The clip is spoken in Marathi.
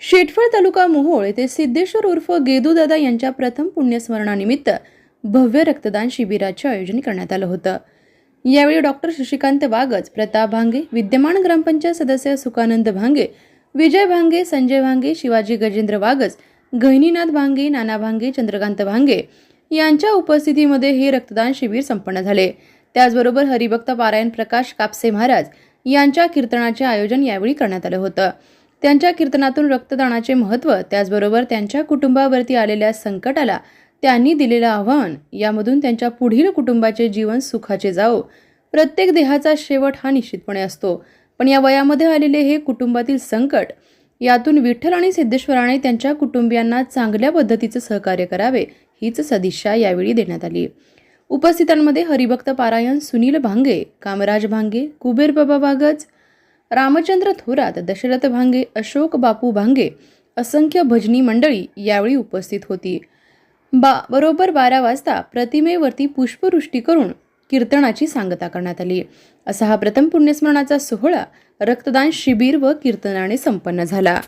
शेटफळ तालुका मोहोळ येथे सिद्धेश्वर उर्फ गेदूदादा यांच्या प्रथम पुण्यस्मरणानिमित्त भव्य रक्तदान शिबिराचे आयोजन करण्यात आलं होतं. यावेळी डॉक्टर शशिकांत वागज प्रताप भांगे विद्यमान ग्रामपंचायत सदस्य सुकानंद भांगे विजय भांगे संजय भांगे शिवाजी गजेंद्र वागज गहिनीनाथ भांगे नाना भांगे चंद्रकांत भांगे यांच्या उपस्थितीमध्ये हे रक्तदान शिबिर संपन्न झाले. त्याचबरोबर हरिभक्त पारायण प्रकाश कापसे महाराज यांच्या कीर्तनाचे आयोजन यावेळी करण्यात आलं होतं. त्यांच्या कीर्तनातून रक्तदानाचे महत्त्व त्याचबरोबर त्यांच्या कुटुंबावरती आलेल्या संकटाला त्यांनी दिलेलं आव्हान यामधून त्यांच्या पुढील कुटुंबाचे जीवन सुखाचे जावो. प्रत्येक देहाचा शेवट हा निश्चितपणे असतो. पण या वयामध्ये आलेले हे कुटुंबातील संकट यातून विठ्ठल आणि सिद्धेश्वराने त्यांच्या कुटुंबियांना चांगल्या पद्धतीचं सहकार्य करावे हीच सदिच्छा यावेळी देण्यात आली. उपस्थितांमध्ये हरिभक्त पारायण सुनील भांगे कामराज भांगे कुबेर बाबा बागज रामचंद्र थोरात दशरथ भांगे अशोक बापू भांगे असंख्य भजनी मंडळी यावेळी उपस्थित होती. बा बरोबर बारा वाजता प्रतिमेवरती पुष्पवृष्टी करून कीर्तनाची सांगता करण्यात आली. असा हा प्रथम पुण्यस्मरणाचा सोहळा रक्तदान शिबिर व कीर्तनाने संपन्न झाला.